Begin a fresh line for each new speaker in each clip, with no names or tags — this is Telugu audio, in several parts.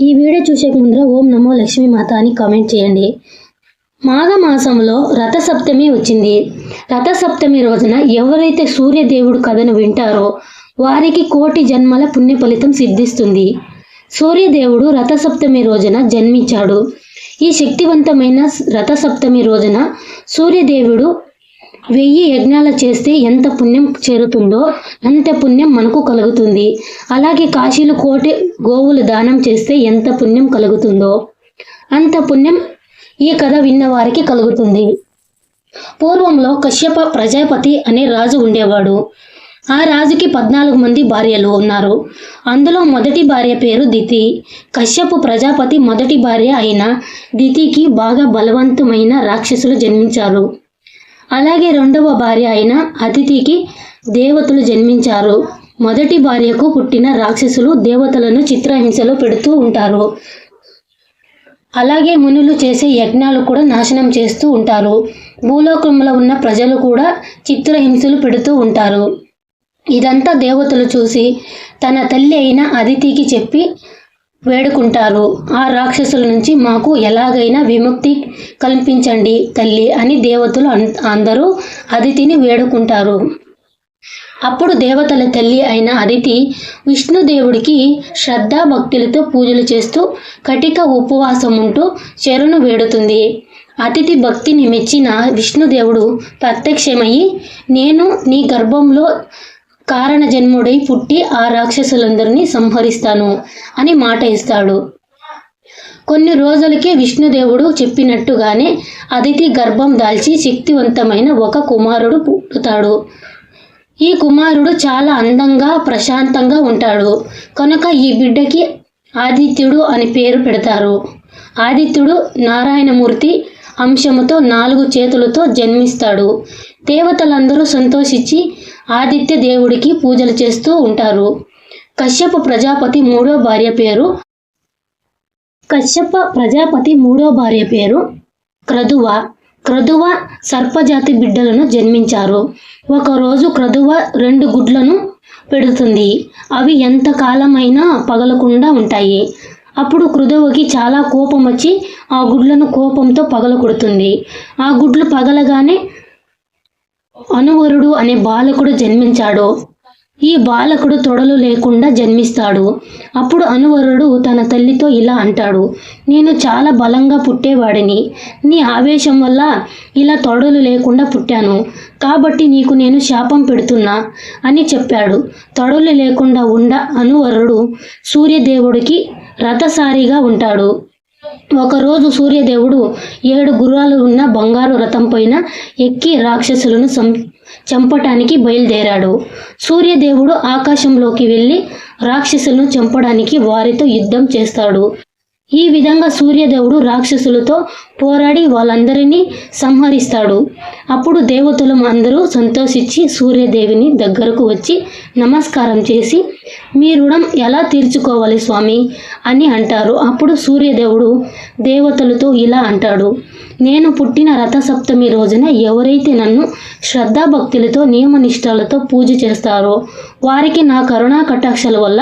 ఈ వీడియో చూసే ముందర ఓం నమో లక్ష్మీ మాత అని కామెంట్ చేయండి. మాఘమాసంలో రథసప్తమి వచ్చింది. రథసప్తమి రోజున ఎవరైతే సూర్యదేవుడు కథను వింటారో వారికి కోటి జన్మల పుణ్య ఫలితం సిద్ధిస్తుంది. సూర్యదేవుడు రథసప్తమి రోజున జన్మించాడు. ఈ శక్తివంతమైన రథసప్తమి రోజున సూర్యదేవుడు వెయ్యి యజ్ఞాలు చేస్తే ఎంత పుణ్యం చేరుతుందో అంత పుణ్యం మనకు కలుగుతుంది. అలాగే కాశీలు కోటి గోవులు దానం చేస్తే ఎంత పుణ్యం కలుగుతుందో అంత పుణ్యం ఈ కథ విన్న వారికి కలుగుతుంది. పూర్వంలో కశ్యప ప్రజాపతి అనే రాజు ఉండేవాడు. ఆ రాజుకి పద్నాలుగు మంది భార్యలు ఉన్నారు. అందులో మొదటి భార్య పేరు దితి. కశ్యపు ప్రజాపతి మొదటి భార్య అయిన దితికి బాగా బలవంతమైన రాక్షసులు జన్మించారు. అలాగే రెండవ భార్య అయిన అతిథికి దేవతలు జన్మించారు. మొదటి భార్యకు పుట్టిన రాక్షసులు దేవతలను చిత్రహింసలో పెడుతూ ఉంటారు. అలాగే మునులు చేసే యజ్ఞాలు కూడా నాశనం చేస్తూ ఉంటారు. భూలోకంలో ఉన్న ప్రజలు కూడా చిత్రహింసలు పెడుతూ ఉంటారు. ఇదంతా దేవతలు చూసి తన తల్లి అయిన అదితికి చెప్పి వేడుకుంటారు. ఆ రాక్షసుల నుంచి మాకు ఎలాగైనా విముక్తి కల్పించండి తల్లి అని దేవతలు అందరూ అదితిని వేడుకుంటారు. అప్పుడు దేవతల తల్లి అయిన అదితి విష్ణుదేవుడికి శ్రద్ధా భక్తులతో పూజలు చేస్తూ కటిక ఉపవాసం ఉంటూ చెరును వేడుతుంది. అతిథి భక్తిని మెచ్చిన విష్ణుదేవుడు ప్రత్యక్షమయ్యి నేను నీ గర్భంలో కారణ జన్ముడై పుట్టి ఆ రాక్షసులందరినీ సంహరిస్తాను అని మాట ఇస్తాడు కొన్ని రోజులకే విష్ణుదేవుడు చెప్పినట్టుగానే అదితి గర్భం దాల్చి శక్తివంతమైన ఒక కుమారుడు పుట్టుతాడు. ఈ కుమారుడు చాలా అందంగా ప్రశాంతంగా ఉంటాడు. కనుక ఈ బిడ్డకి ఆదిత్యుడు అని పేరు పెడతారు. ఆదిత్యుడు నారాయణమూర్తి అంశముతో నాలుగు చేతులతో జన్మిస్తాడు. దేవతలందరూ సంతోషించి ఆదిత్య దేవుడికి పూజలు చేస్తూ ఉంటారు. కశ్యప ప్రజాపతి మూడో భార్య పేరు. కశ్యప ప్రజాపతి మూడో భార్య పేరు క్రదువ. క్రదువ సర్పజాతి బిడ్డలను జన్మించారు. ఒకరోజు క్రదువ రెండు గుడ్లను పెడుతుంది. అవి ఎంత కాలమైనా పగలకుండా ఉంటాయి. అప్పుడు కృదవకి చాలా కోపం వచ్చి ఆ గుడ్లను కోపంతో పగల కొడుతుంది. ఆ గుడ్లు పగలగానే అనువరుడు అనే బాలకుడు జన్మించాడు. ఈ బాలకుడు తొడలు లేకుండా జన్మిస్తాడు. అప్పుడు అనువరుడు తన తల్లితో ఇలా అంటాడు నేను చాలా బలంగా పుట్టేవాడిని. నీ ఆవేశం వల్ల ఇలా తొడలు లేకుండా పుట్టాను. కాబట్టి నీకు నేను శాపం పెడుతున్నా అని చెప్పాడు. తొడలు లేకుండా ఉండ అనువరుడు సూర్యదేవుడికి రథసారిగా ఉంటాడు. ఒకరోజు సూర్యదేవుడు ఏడు గుర్రాలు ఉన్న బంగారు రథం పైన ఎక్కి రాక్షసులను సం చంపటానికి బయలుదేరాడు. సూర్యదేవుడు ఆకాశంలోకి వెళ్ళి రాక్షసులను చంపడానికి వారితో యుద్ధం చేస్తాడు. ఈ విధంగా సూర్యదేవుడు రాక్షసులతో పోరాడి వాళ్ళందరినీ సంహరిస్తాడు. అప్పుడు దేవతలు అందరూ సంతోషించి సూర్యదేవిని దగ్గరకు వచ్చి నమస్కారం చేసి మీ రుణం ఎలా తీర్చుకోవాలి స్వామి అని అంటారు. అప్పుడు సూర్యదేవుడు దేవతలతో ఇలా అంటాడు. నేను పుట్టిన రథసప్తమి రోజున ఎవరైతే నన్ను శ్రద్ధాభక్తులతో నియమనిష్టాలతో పూజ చేస్తారో వారికి నా కరుణా కటాక్షల వల్ల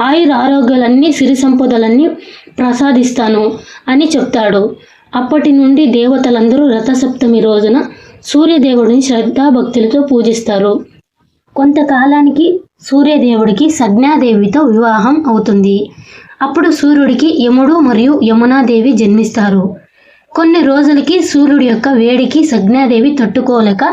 ఆయుర ఆరోగ్యాలన్నీ సిరి సంపదలన్నీ ప్రసాదిస్తాను అని చెప్తాడు. అప్పటి నుండి దేవతలందరూ రథసప్తమి రోజున సూర్యదేవుడిని శ్రద్ధాభక్తులతో పూజిస్తారు. కొంతకాలానికి సూర్యదేవుడికి సజ్ఞాదేవితో వివాహం అవుతుంది. అప్పుడు సూర్యుడికి యముడు మరియు యమునాదేవి జన్మిస్తారు. కొన్ని రోజులకి సూర్యుడి యొక్క వేడికి సజ్ఞాదేవి తట్టుకోలేక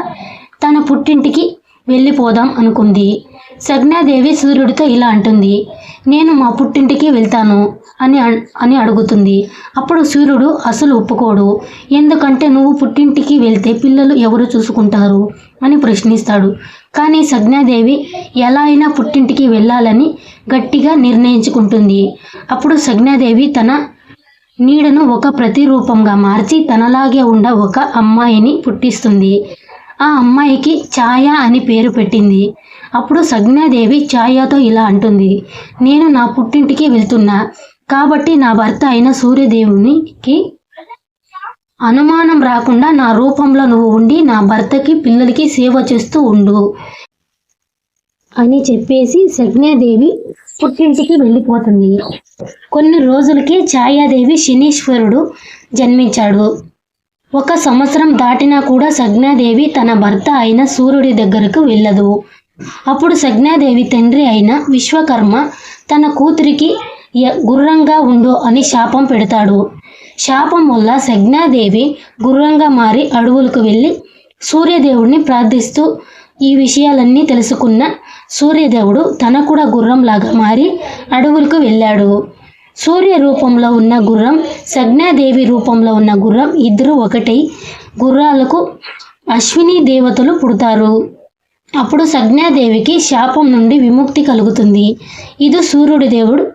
తన పుట్టింటికి వెళ్ళిపోదాం అనుకుంది. సజ్ఞాదేవి సూర్యుడితో ఇలా అంటుంది నేను మా పుట్టింటికి వెళ్తాను. అని అన్- అని అడుగుతుంది. అప్పుడు సూర్యుడు అసలు ఒప్పుకోడు. ఎందుకంటే నువ్వు పుట్టింటికి వెళ్తే పిల్లలు ఎవరు చూసుకుంటారు? అని ప్రశ్నిస్తాడు. కానీ సజ్ఞాదేవి ఎలా అయినా పుట్టింటికి వెళ్ళాలని గట్టిగా నిర్ణయించుకుంటుంది. అప్పుడు సజ్ఞాదేవి తన నీడను ఒక ప్రతిరూపంగా మార్చి తనలాగే ఉండ ఒక అమ్మాయిని పుట్టిస్తుంది. ఆ అమ్మాయికి ఛాయ అని పేరు పెట్టింది. అప్పుడు సజ్ఞాదేవి ఛాయతో ఇలా అంటుంది నేను నా పుట్టింటికి వెళ్తున్నా. కాబట్టి నా భర్త అయిన సూర్యదేవునికి అనుమానం రాకుండా నా రూపంలో నువ్వు ఉండి నా భర్తకి పిల్లలకి సేవ చేస్తూ ఉండు అని చెప్పేసి సజ్ఞాదేవి పుట్టింటికి వెళ్ళిపోతుంది. కొన్ని రోజులకి ఛాయాదేవి శనీశ్వరుడు జన్మించాడు. ఒక సంవత్సరం దాటినా కూడా సజ్ఞాదేవి తన భర్త అయిన సూర్యుడి దగ్గరకు వెళ్ళదు. అప్పుడు సజ్ఞాదేవి తండ్రి అయిన విశ్వకర్మ తన కూతురికి గుర్రంగా ఉండు అని శాపం పెడతాడు. శాపం వల్ల సజ్ఞాదేవి గుర్రంగా మారి అడవులకు వెళ్ళి సూర్యదేవుడిని ప్రార్థిస్తూ ఈ విషయాలన్నీ తెలుసుకున్న సూర్యదేవుడు తన కూడా గుర్రంలాగా మారి అడవులకు వెళ్ళాడు. సూర్య రూపంలో ఉన్న గుర్రం సజ్ఞాదేవి రూపంలో ఉన్న గుర్రం ఇద్దరు ఒకటై గుర్రాలకు అశ్విని దేవతలు పుడతారు. అప్పుడు సజ్ఞాదేవికి శాపం నుండి విముక్తి కలుగుతుంది. ఇది సూర్యుడి దేవుడు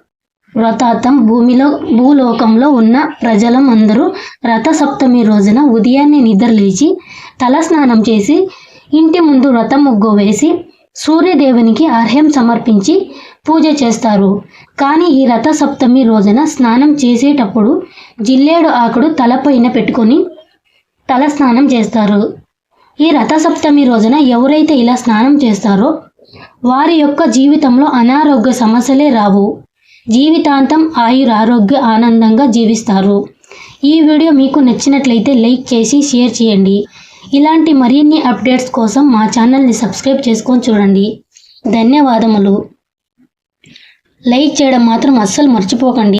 వ్రతాతం భూమిలో భూలోకంలో ఉన్న ప్రజలం అందరూ రథసప్తమి రోజున ఉదయాన్నే నిద్రలేచి తలస్నానం చేసి ఇంటి ముందు వ్రతం ముగ్గు వేసి సూర్యదేవునికి అర్హ్యం సమర్పించి పూజ చేస్తారు. కానీ ఈ రథసప్తమి రోజున స్నానం చేసేటప్పుడు జిల్లేడు ఆకుడు తలపైన పెట్టుకొని తల స్నానం చేస్తారు. ఈ రథసప్తమి రోజున ఎవరైతే ఇలా స్నానం చేస్తారో వారి యొక్క జీవితంలో అనారోగ్య సమస్యలే రావు. జీవితాంతం ఆయుర ఆరోగ్య ఆనందంగా జీవిస్తారు. ఈ వీడియో మీకు నచ్చినట్లయితే లైక్ చేసి షేర్ చేయండి. ఇలాంటి మరిన్ని అప్డేట్స్ కోసం మా ఛానల్ని సబ్స్క్రైబ్ చేసుకొని చూడండి. ధన్యవాదములు. లైక్ చేయడం మాత్రం అస్సలు మర్చిపోకండి.